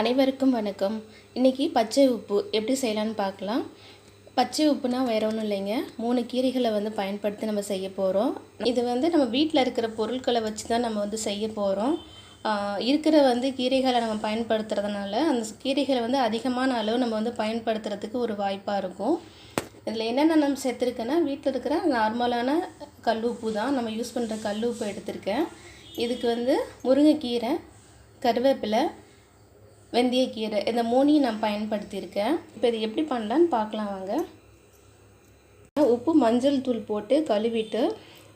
அனைவருக்கும் வணக்கம். இன்றைக்கி பச்சை உப்பு எப்படி செய்யலான்னு பார்க்கலாம். பச்சை உப்புனா வேறு ஒன்றும் இல்லைங்க. மூணு கீரைகளை வந்து பயன்படுத்தி நம்ம செய்ய போகிறோம் இது வந்து நம்ம வீட்டில் இருக்கிற பொருட்களை வச்சு தான் நம்ம வந்து செய்ய போகிறோம் இருக்கிற வந்து கீரைகளை நம்ம பயன்படுத்துறதுனால அந்த கீரைகளை வந்து அதிகமான அளவு நம்ம வந்து பயன்படுத்துறதுக்கு ஒரு வாய்ப்பாக இருக்கும். இதில் என்னென்ன நம்ம சேர்த்துருக்கேன்னா வீட்டில் இருக்கிற நார்மலான கல் உப்பு தான். நம்ம யூஸ் பண்ணுற கல் உப்பு எடுத்திருக்கேன். இதுக்கு வந்து முருங்கைக்கீரை கருவேப்பிலை வெந்தயக்கீரை இந்த மூணையும் நான் பயன்படுத்தியிருக்கேன். இப்போ இது எப்படி பண்ணலான்னு பார்க்கலாம் வாங்க. உப்பு மஞ்சள் தூள் போட்டு கழுவிட்டு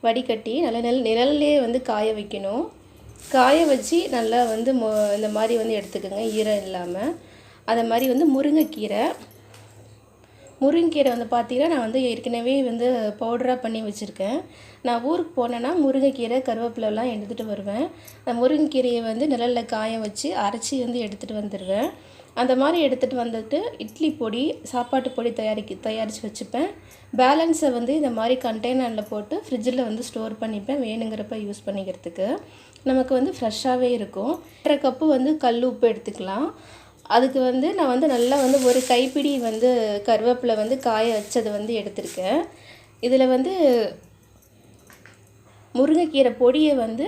வடிகட்டி நல்லா நெல் நிழல்லே வந்து காய வைக்கணும். காய வச்சு நல்லா வந்து மொ இந்த மாதிரி வந்து எடுத்துக்கோங்க. ஈரம் இல்லாமல் அதை மாதிரி வந்து முருங்கைக்கீரை முருங்கைக்கீரை வந்து பார்த்தீங்கன்னா நான் வந்து ஏற்கனவே வந்து பவுடராக பண்ணி வச்சுருக்கேன். நான் ஊருக்கு போனேன்னா முருங்கைக்கீரை கருவேப்பிலெல்லாம் எடுத்துகிட்டு வருவேன். அந்த முருங்கைக்கீரையை வந்து நிழலில் காய வச்சு அரைச்சி வந்து எடுத்துகிட்டு வந்துடுவேன் அந்த மாதிரி எடுத்துகிட்டு வந்துட்டு இட்லி பொடி சாப்பாட்டு பொடி தயாரிக்க தயாரித்து வச்சுப்பேன். பேலன்ஸை வந்து இந்த மாதிரி கண்டெய்னரில் போட்டு ஃப்ரிட்ஜில் வந்து ஸ்டோர் பண்ணிப்பேன் வேணுங்கிறப்ப யூஸ் பண்ணிக்கிறதுக்கு. நமக்கு வந்து ஃப்ரெஷ்ஷாகவே இருக்கும். அரை கப்பு வந்து கல் உப்பு எடுத்துக்கலாம். அதுக்கு வந்து நான் வந்து நல்லா வந்து ஒரு கைப்பிடி வந்து கருவேப்பிலை வந்து காய வச்சதை வந்து எடுத்திருக்கேன். இதில் வந்து முருங்கைக்கீரை பொடியை வந்து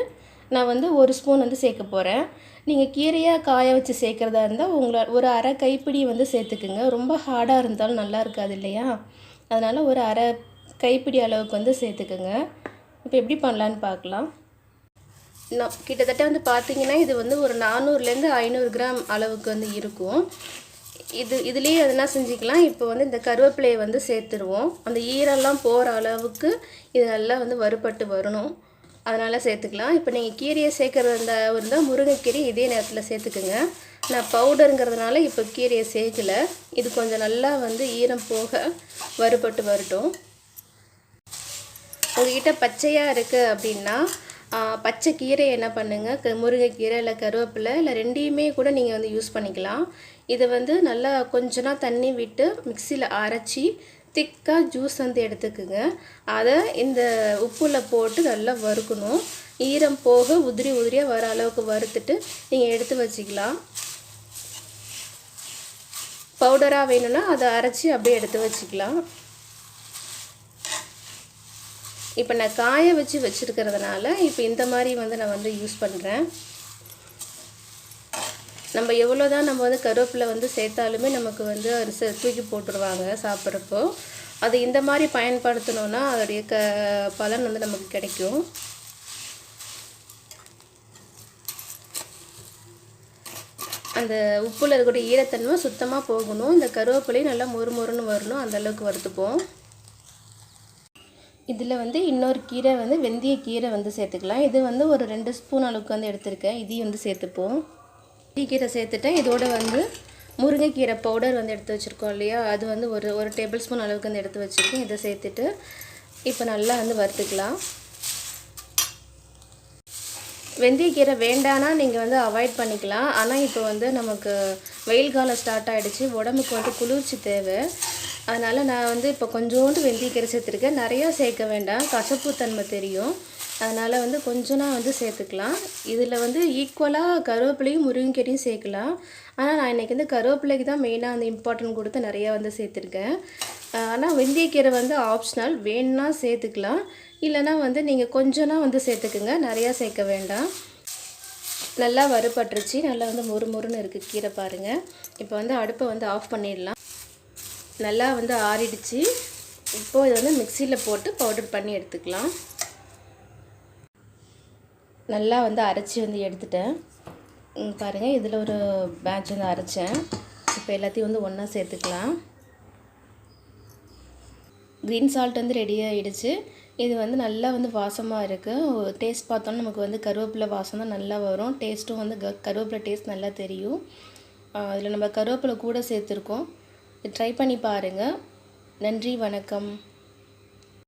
நான் வந்து ஒரு ஸ்பூன் வந்து சேர்க்க போகிறேன் நீங்கள் கீரையாக காய வச்சு சேர்க்குறதா இருந்தால் உங்களை ஒரு அரை கைப்பிடி வந்து சேர்த்துக்குங்க. ரொம்ப ஹார்டாக இருந்தாலும் நல்லா இருக்காது இல்லையா? அதனால் ஒரு அரை கைப்பிடி அளவுக்கு வந்து சேர்த்துக்குங்க. இப்போ எப்படி பண்ணலான்னு பார்க்கலாம். நான் கிட்டத்தட்ட வந்து பார்த்தீங்கன்னா இது வந்து ஒரு நானூறுலேருந்து ஐநூறு கிராம் அளவுக்கு வந்து இருக்கும். இது இதுலேயே எதுனா செஞ்சுக்கலாம். இப்போ வந்து இந்த கருவேப்பிலையை வந்து சேர்த்துருவோம். அந்த ஈரெல்லாம் போகிற அளவுக்கு இது நல்லா வந்து வறுபட்டு வரணும். அதனால் சேர்த்துக்கலாம். இப்போ நீங்கள் கீரையை சேர்க்குறது இருந்தால் இருந்தால் முருங்கைக்கீரை இதே நேரத்தில் சேர்த்துக்குங்க. நான் பவுடருங்கிறதுனால இப்போ கீரையை சேர்க்கல. இது கொஞ்சம் நல்லா வந்து ஈரம் போக வறுபட்டு வரட்டும். உங்ககிட்ட பச்சையாக இருக்குது அப்படின்னா பச்சை கீரை என்ன பண்ணுங்கள் க முருங்கைக்கீரை இல்லை கருவேப்பிலை இல்லை ரெண்டையுமே கூட நீங்கள் வந்து யூஸ் பண்ணிக்கலாம். இதை வந்து நல்லா கொஞ்ச தண்ணி விட்டு மிக்சியில் அரைச்சி திக்காக ஜூஸ் வந்து எடுத்துக்குங்க. அதை இந்த உப்பில் போட்டு நல்லா வறுக்கணும். ஈரம் போக உதிரி உதிரியாக வர அளவுக்கு வறுத்துட்டு நீங்கள் எடுத்து வச்சுக்கலாம். பவுடராக வேணும்னா அதை அரைச்சி அப்படியே எடுத்து வச்சுக்கலாம். இப்போ நான் காய வச்சு வச்சுருக்கிறதுனால இப்போ இந்த மாதிரி வந்து நான் வந்து யூஸ் பண்ணுறேன் நம்ம எவ்வளோ தான் நம்ம வந்து கருவேப்பிலை வந்து சேர்த்தாலுமே நமக்கு வந்து அரிசி தூக்கி போட்டுருவாங்க சாப்பிட்றப்போ. அது இந்த மாதிரி பயன்படுத்தினோன்னா அதோடைய க பலன் வந்து நமக்கு கிடைக்கும். அந்த உப்பில் இருக்கக்கூடிய ஈரத்தன்மை சுத்தமாக போகணும். இந்த கருவேப்பிலையும் நல்லா மொறு மொறுன்னு வரணும். அந்தளவுக்கு வறுத்துப்போம். இதில் வந்து இன்னொரு கீரை வந்து வெந்தய கீரை வந்து சேர்த்துக்கலாம். இது வந்து ஒரு ரெண்டு ஸ்பூன் அளவுக்கு வந்து எடுத்திருக்கேன். இதையும் வந்து சேர்த்துப்போம். கீரை சேர்த்துட்டேன். இதோட வந்து முருங்கைக்கீரை பவுடர் வந்து எடுத்து வச்சுருக்கோம் இல்லையா? அது வந்து ஒரு ஒரு டேபிள் ஸ்பூன் அளவுக்கு வந்து எடுத்து வச்சுருக்கேன். இதை சேர்த்துட்டு இப்போ நல்லா வந்து வறுத்துக்கலாம். வெந்தயக்கீரை வேண்டானா நீங்கள் வந்து அவாய்ட் பண்ணிக்கலாம். ஆனால் இப்போ வந்து நமக்கு வெயில் காலம் ஸ்டார்ட் ஆகிடுச்சு உடம்புக்கு வந்து குளிர்ச்சி தேவை. அதனால் நான் வந்து இப்போ கொஞ்சோண்டு வெந்தயக்கீரை சேர்த்துருக்கேன். நிறையா சேர்க்க வேண்டாம். கசப்பு தன்மை தெரியும். அதனால் வந்து கொஞ்சம் வந்து சேர்த்துக்கலாம். இதில் வந்து ஈக்குவலாக கருவேப்பிலையும் முருங்கைக்கீரையும் சேர்க்கலாம். ஆனால் நான் இன்றைக்கி வந்து கருவேப்பிலைக்கு தான் மெயினாக வந்து இம்பார்ட்டன்ட் கொடுத்து நிறையா வந்து சேர்த்துருக்கேன். ஆனால் வெந்தயக்கீரை வந்து ஆப்ஷனல் வேணுன்னா சேர்த்துக்கலாம். இல்லைனா வந்து நீங்கள் கொஞ்சம்னா வந்து சேர்த்துக்குங்க. நிறையா சேர்க்க வேண்டாம். நல்லா வறுபட்டுருச்சு. நல்லா வந்து மொறு மொறுன்னு இருக்குது கீரை பாருங்கள் இப்போ வந்து அடுப்பை வந்து ஆஃப் பண்ணிடலாம். நல்லா வந்து ஆறிடுச்சு. இப்போது இதை வந்து மிக்சியில் போட்டு பவுடர் பண்ணி எடுத்துக்கலாம். நல்லா வந்து அரைச்சி வந்து எடுத்துட்டேன். பாருங்கள் இதில் ஒரு பேட்ச் வந்து அரைச்சேன். இப்போ எல்லாத்தையும் வந்து ஒன்றா சேர்த்துக்கலாம். க்ரீன் சால்ட் வந்து ரெடி ஆகிடுச்சு இது வந்து நல்லா வந்து வாசமாக இருக்குது டேஸ்ட் பார்த்தோன்னா நமக்கு வந்து கருவேப்பிலை வாசம் தான் நல்லா வரும். டேஸ்ட்டும் வந்து க கருவேப்பிலை டேஸ்ட் நல்லா தெரியும். அதில் நம்ம கருவேப்பிலை கூட சேர்த்துருக்கோம். ட்ரை பண்ணி பாருங்கள் நன்றி வணக்கம்.